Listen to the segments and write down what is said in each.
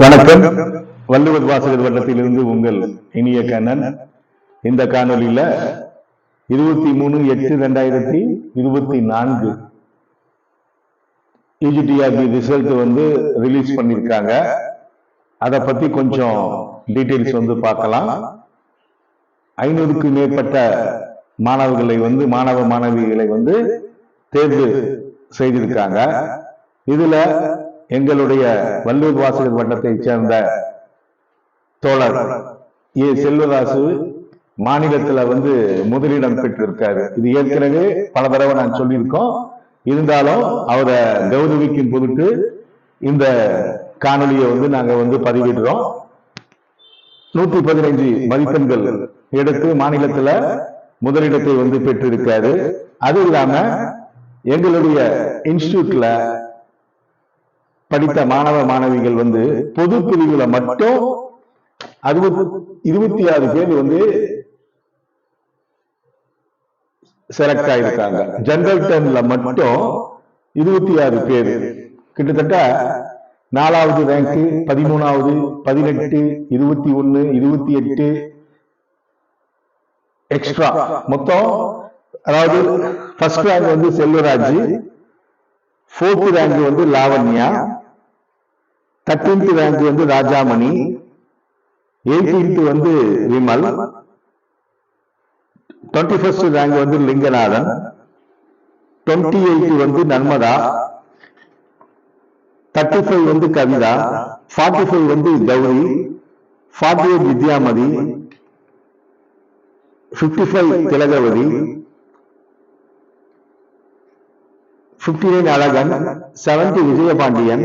வணக்கம். வள்ளுவர் வாசகர் வட்டத்திலிருந்து உங்கள் இனிய கண்ணன். இந்த காணொலியில இருபத்தி மூணு எட்டு ரெண்டாயிரத்தி இருபத்தி நான்கு இஜிடிஆர்பி ரிசல்ட் வந்து ரிலீஸ் பண்ணியிருக்காங்க அதை பத்தி கொஞ்சம் டீட்டெயில்ஸ் வந்து பார்க்கலாம். ஐநூறுக்கு மேற்பட்ட மாணவர்களை வந்து மாணவ மாணவிகளை வந்து தேர்வு செய்திருக்காங்க. இதுல எங்களுடைய வள்ளூர் வாசகர் வட்டத்தைச் சேர்ந்த தோழர் ஏ செல்வராசு மாநிலத்துல வந்து முதலிடம் பெற்றிருக்காரு. இது ஏற்கனவே பல தடவை நான் சொல்லியிருக்கோம். இருந்தாலும் அவரை கௌரவிக்கும் பொருட்டு இந்த காணொலியை வந்து நாங்க வந்து பதிவிடுறோம். நூத்தி பதினைஞ்சு மதிப்பெண்கள் எடுத்து மாநிலத்துல முதலிடத்தை வந்து பெற்றிருக்காரு. அது இல்லாம எங்களுடைய இன்ஸ்டியூட்ல படித்த மாணவ மாணவிகள் வந்து பொது பிரிவுல மட்டும் அறுபத்தி இருபத்தி ஆறு பேர் வந்து செலக்ட் ஆயிருக்காங்க. ஜெனரல் டென்ல மட்டும் இருபத்தி ஆறு பேர். கிட்டத்தட்ட நாலாவது ரேங்க் பதிமூணாவது பதினெட்டு இருபத்தி ஒன்னு இருபத்தி எட்டு எக்ஸ்ட்ரா மொத்தம் அதாவது ஃபர்ஸ்ட் ரேங்க் வந்து செல்வராஜ் ஃபோர்த் ரேங்க் வந்து லாவண்யா தேர்டீன்த் ரேங்க் வந்து ராஜாமணி எயிட்டீன்த் வந்து விமல் டுவெண்ட்டி ஃபர்ஸ்ட் ரேங்க் வந்து லிங்கநாதன் டுவெண்ட்டி எயிட் வந்து நர்மதா தேர்ட்டி ஃபைவ் வந்து கவிதா ஃபார்ட்டி ஃபைவ் வந்து Gowri forty eight Vidyamathi fifty five Thilagavathi fifty nine Azhagan seventy Vijayapandian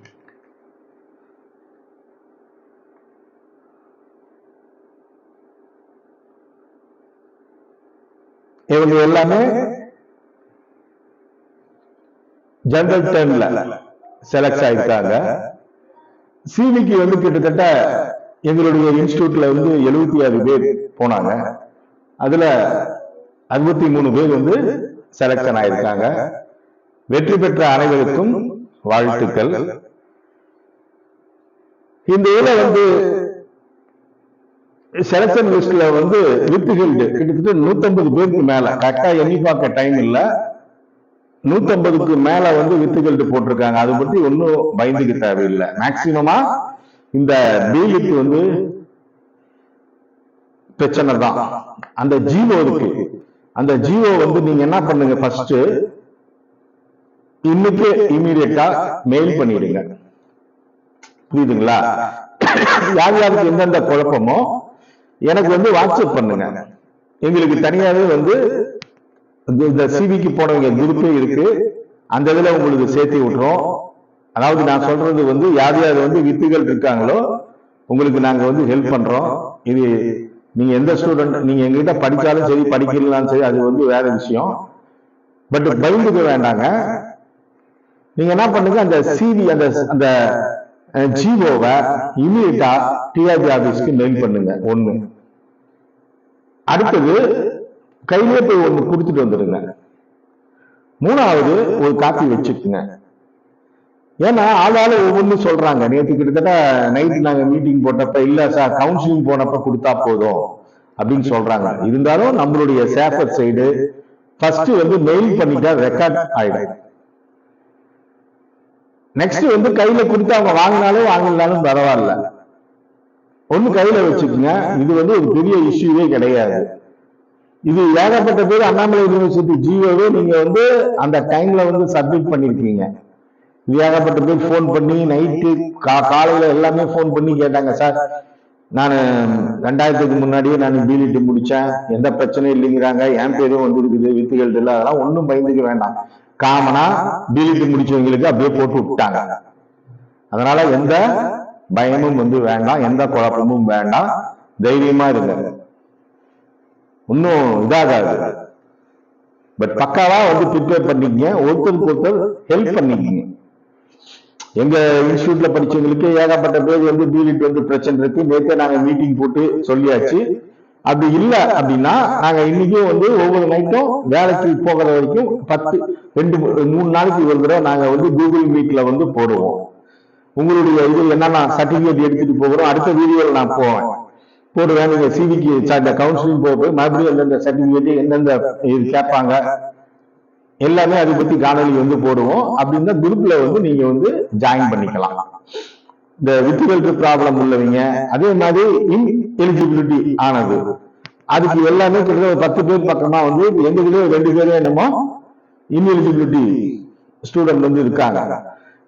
இவங்க எல்லாமே ஜெனரல் டென்ல செலக்ட் ஆயிருக்காங்க சிவிக்கு வந்து கிட்டத்தட்ட எங்களுடைய இன்ஸ்டியூட்ல வந்து எழுபத்தி ஆறு பேர் போனாங்க. அதுல அறுபத்தி மூணு பேர் வந்து செலக்ஷன் ஆயிருக்காங்க. வெற்றி பெற்ற அனைவருக்கும் வாழ்த்துக்கள். இந்த இதுல வந்து செலக்ஷன் லிஸ்ட்ல வந்து வித்துகில்டு கிட்டத்தட்ட நூத்தம்பது பேருக்கு மேல. கரெக்டா எண்ணி பார்க்க டைம் இல்ல. நூத்தம்பதுக்கு மேல வந்து வித்துகில்டு போட்டிருக்காங்க. அதை பத்தி ஒன்னும் பயந்துக்க தேவையில்லை. மேக்சிமமா இந்த பிலிட் வந்து பிரச்சனை தான். அந்த ஜீவோ இருக்கு. அந்த ஜீவோ வந்து நீங்க என்ன பண்ணுங்க ஃபர்ஸ்ட் இன்னைக்கு இமீடியட்டா மெயில் பண்ணிடுங்க. புரியுதுங்களா? யார் யாருக்கு எந்தெந்த குழப்பமோ எனக்கு வந்து வாட்ஸ்அப் பண்ணுங்க. எங்களுக்கு தனியாவே வந்து இந்த- சிவிக்கு போனவங்க குரூப்பே இருக்கு. அந்த இதுல உங்களுக்கு சேர்த்து விட்டுறோம். அதாவது நான் சொல்றது வந்து யார் யார் வந்து வித்துகள் இருக்காங்களோ உங்களுக்கு நாங்க வந்து ஹெல்ப் பண்றோம். இது நீங்க எந்த ஸ்டூடெண்ட் நீங்க எங்ககிட்ட படிச்சாலும் சரி படிக்கலாம் சரி அது வந்து வேற விஷயம். பட் பயந்துக்க வேண்டாங்க. நீங்க என்ன பண்ணுங்க அந்த சிவி அந்த அந்த ஜிஓவை இமீடியட்டா டிஆர்பி ஆபீஸ்க்கு மெயில் பண்ணுங்க. ஒண்ணு. அடுத்தது கையிலே போய் ஒன்று கொடுத்துட்டு வந்துருங்க. மூணாவது ஒரு காப்பி வச்சுக்குங்க. ஏன்னா ஆளாளு ஒவ்வொன்றும் சொல்றாங்க. நேற்று கிட்டத்தட்ட நைட்டு நாங்கள் மீட்டிங் போட்டப்ப இல்லை சார் கவுன்சிலிங் போனப்ப கொடுத்தா போதும் அப்படின்னு சொல்றாங்க. இருந்தாலும் நம்மளுடைய சேஃபர் சைடு ஃபர்ஸ்ட் வந்து மெயில் பண்ணிட்டா ரெக்கார்ட் ஆயிடும். நெக்ஸ்ட் வந்து கையில கொடுத்து அவங்க வாங்கினாலும் வாங்கினாலும் பரவாயில்ல. ஒண்ணு கையில வச்சுக்கோங்க. இது வந்து ஒரு பெரிய இஷ்யூவே கிடையாது. இது ஏகப்பட்ட பேர் அண்ணாமலை யூனிவர்சிட்டி ஜியோவே நீங்க வந்து அந்த டைம்ல வந்து சப்மிட் பண்ணிருக்கீங்க. இது ஏகப்பட்ட பேர் ஃபோன் பண்ணி நைட்டு காலையில எல்லாமே ஃபோன் பண்ணி கேட்டாங்க சார் நான் ரெண்டாயிரத்துக்கு முன்னாடியே நான் பிலிட்டு முடிச்சேன். எந்த பிரச்சனையும் இல்லைங்கிறாங்க. என் பேரும் வந்து இருக்குது வித்துகள் இல்லை அதெல்லாம் ஒன்றும் பயந்துக்க வேண்டாம். காமனா பிலிட்டு முடிச்சவங்களுக்கு அப்படியே போட்டு விட்டாங்க. அதனால எந்த பயமும் வந்து வேண்டாம் எந்த குழப்பமும் வேண்டாம். தைரியமா இருங்க. இன்னும் இதாகாது. பட் பக்காவா வந்து ப்ரிப்பேர் பண்ணிக்கங்க. ஒருத்தருக்கு ஒருத்தர் ஹெல்ப் பண்ணிக்கங்க. எங்க இன்ஸ்டியூட்ல படிச்சவங்களுக்கு ஏகப்பட்ட பேர் வந்து பிலிட் வந்து பிரச்சனை இருக்கு. நேத்தே நாங்க மீட்டிங் போட்டு சொல்லியாச்சு. அப்படி இல்ல அப்படின்னா நாங்க இன்னைக்கும் வந்து ஒவ்வொரு நைட்டும் வேலைக்கு போகிற வரைக்கும் பத்து ரெண்டு மூணு நாளைக்கு ஒரு தடவை நாங்க வந்து கூகுள் மீட்ல வந்து போடுவோம். உங்களுடைய இது என்னென்ன சர்டிபிகேட் எடுத்துட்டு போகிறோம்? அடுத்த வீடியோவில் நான் போவேன். போடுவேன் நீங்க சிவிக்கு இந்த கவுன்சிலிங் போட்டு மறுபடியும் எந்தெந்த சர்டிபிகேட் எந்தெந்த இது கேட்பாங்க எல்லாமே அதை பத்தி காணொலி வந்து போடுவோம். அப்படின்னா குரூப்ல வந்து நீங்க வந்து ஜாயின் பண்ணிக்கலாம். இந்த வித்துகளுக்கு ப்ராப்ளம் உள்ளவங்க அதே மாதிரி இன் எலிஜிபிலிட்டி ஆனது. அதுக்கு எல்லாமே கிட்டத்தட்ட ஒரு பத்து பேர் பக்கமா வந்து எங்க இதுலயே ரெண்டு பேரும் என்னமோ இன்எலிஜிபிலிட்டி ஸ்டூடெண்ட் வந்து இருக்காங்க.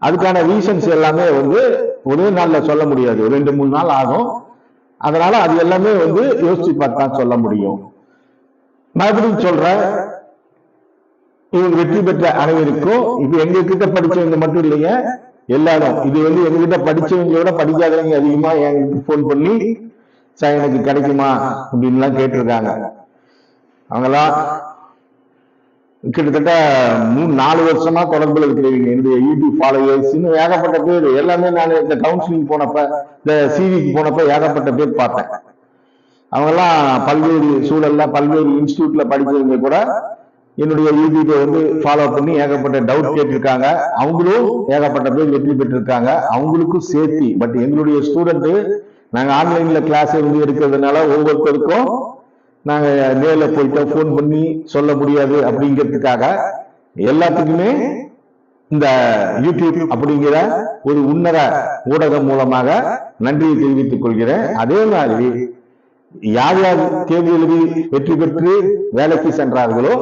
அதுக்கான ரீசன்ஸ் எல்லாமே வந்து ஒரே நாள்ல சொல்ல முடியாது. ரெண்டு மூணு நாள் ஆகும். அதனால அது எல்லாமே வந்து யோசிச்சு பார்த்தா சொல்ல முடியும். மறுபடியும் சொல்றேன்? இவங்க வெற்றி பெற்ற அனைவருக்கும் இது எங்க கிட்ட படிச்சவங்க மட்டும் இல்லைங்க எல்லாரும். இது வந்து எங்க கிட்ட விட படிக்காதவங்க அதிகமா எங்களுக்கு ஃபோன் பண்ணி சார் எனக்கு கிடைக்குமா? அப்படின்லாம் கேட்டிருக்காங்க. அவங்களாம் கிட்டத்தட்ட மூணு நாலு வருஷமா தொடர்பில் இருக்கிறவங்க. என்னுடைய யூடியூப் ஃபாலோயர்ஸ் இன்னும் ஏகப்பட்ட பேர். எல்லாமே நான் இந்த கவுன்சிலிங் போனப்ப இந்த சிவிக்கு போனப்ப ஏகப்பட்ட பேர் பார்த்தேன். அவங்கெல்லாம் பல்வேறு சூழல்ல பல்வேறு இன்ஸ்டியூட்ல படிச்சவங்க கூட என்னுடைய யூடியூப்பை வந்து ஃபாலோ பண்ணி ஏகப்பட்ட டவுட் கேட்டிருக்காங்க. அவங்களும் ஏகப்பட்ட பேர் வெற்றி பெற்றிருக்காங்க. அவங்களுக்கும் சேர்த்து பட் எங்களுடைய ஸ்டூடெண்ட் நாங்கள் ஆன்லைன்ல கிளாஸ் வந்து எடுக்கிறதுனால ஒவ்வொருத்தருக்கும் நாங்கள் நேரில் போயிட்டோம் ஃபோன் பண்ணி சொல்ல முடியாது அப்படிங்கிறதுக்காக எல்லாத்துக்குமே இந்த யூடியூப் அப்படிங்கிற ஒரு உன்னத ஊடகம் மூலமாக நன்றியை தெரிவித்துக் கொள்கிறேன். அதே மாதிரி யார் யார் தேர்வு எழுதி வெற்றி பெற்று வேலைக்கு சென்றார்களோ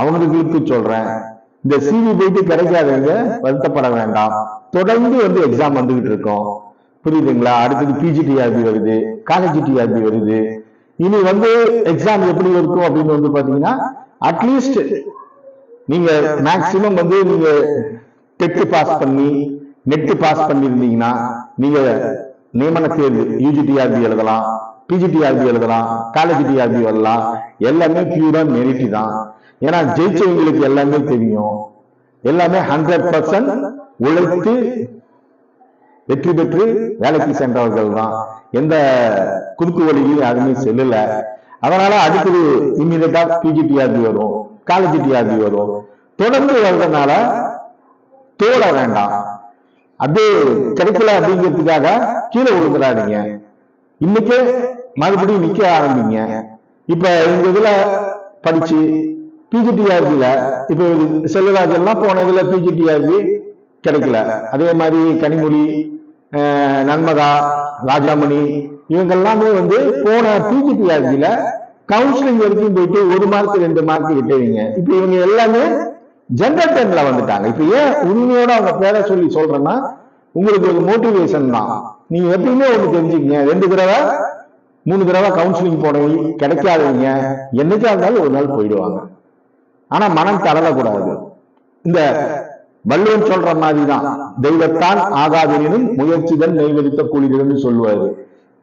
அவங்களுக்கு சொல்றேன். இந்த சிவி போயிட்டு கிடைக்காதவங்க வருத்தப்பட வேண்டாம். தொடர்ந்து வந்து எக்ஸாம் வந்துகிட்டு இருக்கோம். புரியுதுங்களா? அடுத்தது பிஜிடிஆர்பி வருது காலேஜ் டிஆர்பி வருது. இனி வந்து எக்ஸாம் எப்படி இருக்கும் அப்படின்னு வந்து பாத்தீங்கன்னா அட்லீஸ்ட் நீங்க மேக்சிமம் வந்து நீங்க டெட் பாஸ் பண்ணி நெட் பாஸ் பண்ணிருந்தீங்கன்னா நீங்க நியமன தேர்வு யூஜிடிஆர்பி எழுதலாம் பிஜிடிஆர்பி எழுதலாம் காலேஜ் டிஆர்பி வரலாம். எல்லாமே பியூரா மெரிட்டி தான். ஏன்னா ஜெயிச்சவங்களுக்கு எல்லாமே தெரியும். எல்லாமே ஹண்ட்ரட் பர்சன்ட் உழைத்து வெற்றி பெற்று வேலைக்கு சென்றவர்கள் தான் எந்த குறுக்கு வழியிலும் யாருமே செல்லல. அதனால அடுத்தது இம்மிடியா பிஜிடிஆர்பி வரும் காலேஜ் டிஆர்பி வரும். தொடர்ந்து வர்றதுனால தோட வேண்டாம். அது கிடைக்கல அப்படிங்கிறதுக்காக கீழே விழுந்துடாதீங்க இன்னைக்கு மறுபடியும் நிக்க ஆரம்பிங்க. இப்ப இந்த இதுல படிச்சு பிஜிடிஆர்பில இப்ப செல்வராஜ் எல்லாம் போன இதுல பிஜிடிஆர்பி கிடைக்கல. அதே மாதிரி கனிமொழி நன்மதா ராஜாமணி இவங்க எல்லாமே வந்து போன பிஜிடிஆர்பில கவுன்சிலிங் வரைக்கும் போயிட்டு ஒரு மார்க் ரெண்டு மார்க் விட்டுவீங்க இப்ப இவங்க எல்லாமே ஜென்ரல் டென்ல வந்துட்டாங்க. இப்ப ஏன் உண்மையோட அவங்க பேரை சொல்லி சொல்றேன்னா உங்களுக்கு ஒரு மோட்டிவேஷன் தான். நீங்க எப்பயுமே ஒண்ணு தெரிஞ்சுக்கங்க. ரெண்டு தடவை மூணு தடவை கவுன்சிலிங் போனவங்க கிடைக்காதவங்க என்னைக்கா இருந்தாலும் ஒரு நாள் போயிடுவாங்க. ஆனா மனம் தளரக்கூடாது. இந்த வள்ளுவன் சொல்ற மாதிரி தான் தெய்வத்தான் ஆகாதெனினும் முயற்சிகள் நெய்வெடுத்த கூலிகள்னு சொல்லுவாரு.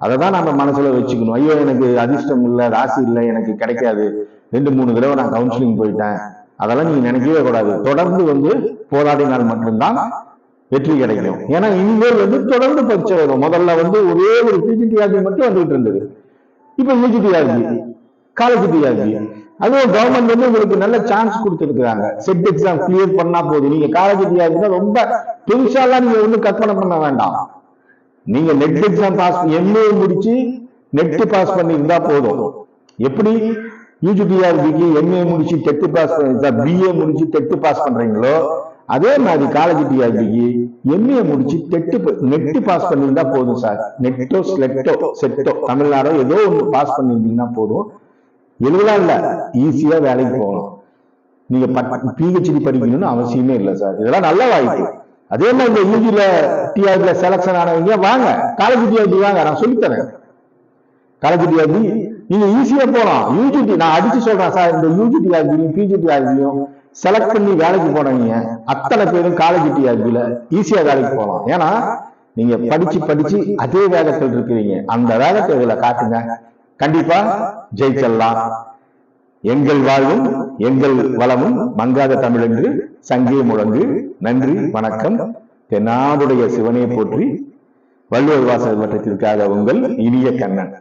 அததான் நம்ம மனசுல வச்சுக்கணும். ஐயோ எனக்கு அதிர்ஷ்டம் இல்ல ராசி இல்ல எனக்கு கிடைக்காது. ரெண்டு மூணு தடவை நான் கவுன்சிலிங் போயிட்டேன். அதெல்லாம் நீங்க நினைக்கவே கூடாது. தொடர்ந்து வந்து போராடினால் மட்டும்தான் வெற்றி கிடைக்கும். ஏன்னா இனிமேல் வந்து தொடர்ந்து பரீட்சை வரும். முதல்ல வந்து ஒரே ஒரு பிஜிடிஆர்பி மட்டும் வந்துட்டு இருந்தது. இப்ப யூஜிடிஆர்பி காலேஜ் டிஆர்பி அதுவும் கவர்மெண்ட் வந்து உங்களுக்கு நல்ல சான்ஸ் கொடுத்துருக்குறாங்க. செட் எக்ஸாம் கிளியர் பண்ணா போதும். நீங்க காலேஜ் டிஆர்பி ரொம்ப பெருசாலாம் நீங்க வந்து கற்பனை பண்ண வேண்டாம். நீங்க நெட் எக்ஸாம் பாஸ் எம்ஏ முடிச்சு நெட் பாஸ் பண்ணியிருந்தா போதும். எப்படி? யூஜிடிஆர்பிக்கு எம்ஏ முடிச்சு டெட் பாஸ் பிஏ முடிச்சு டெட் பாஸ் பண்றீங்களோ அதே மாதிரி காலேஜ் டிஆர்பிக்கு எம்ஏ முடிச்சு டெட் நெட் பாஸ் பண்ணியிருந்தா போதும் சார். நெட்டோ ஸ்லெட்டோ செட்டோ தமிழ்நாடோ ஏதோ ஒன்று பாஸ் பண்ணியிருந்தீங்கன்னா போதும். எழுதலாம் இல்ல? ஈஸியா வேலைக்கு போகலாம் நீங்க பிஹெச்டி படிக்கணும்னு அவசியமே இல்லை சார் இதெல்லாம் நல்ல வாய்ப்பு. அதே மாதிரி இந்த யூஜில டிஆர்பில செலக்ஷன் ஆனவங்க வாங்க. காலேஜ் டிஆர்பி வாங்க நான் சொல்லித்தரேன். காலேஜ் டிஆர்பி நீங்க ஈஸியா போகலாம் யூஜிடி நான் அடிச்சு சொல்றேன் சார் இந்த யூஜி டிஆர்பியும் பிஜி டிஆர்பியும் செலக்ட் பண்ணி வேலைக்கு போனவங்க அத்தனை பேரும் காலேஜ் டிஆர்பில ஈஸியா வேலைக்கு போகலாம். ஏன்னா நீங்க படிச்சு படிச்சு அதே வேலைகள் இருக்கிறீங்க. அந்த வேலைக்கு இதுல காட்டுங்க. கண்டிப்பா ஜெயிக்கலாம். எங்கள் வாழ்வும் எங்கள் வளமும் மங்காத தமிழென்று சங்கே முழங்கு. நன்றி வணக்கம். தென்னாடுடைய சிவனை போற்றி. வள்ளுவர் வாசல் வட்டத்திற்காக உங்கள் இனிய கண்ணன்.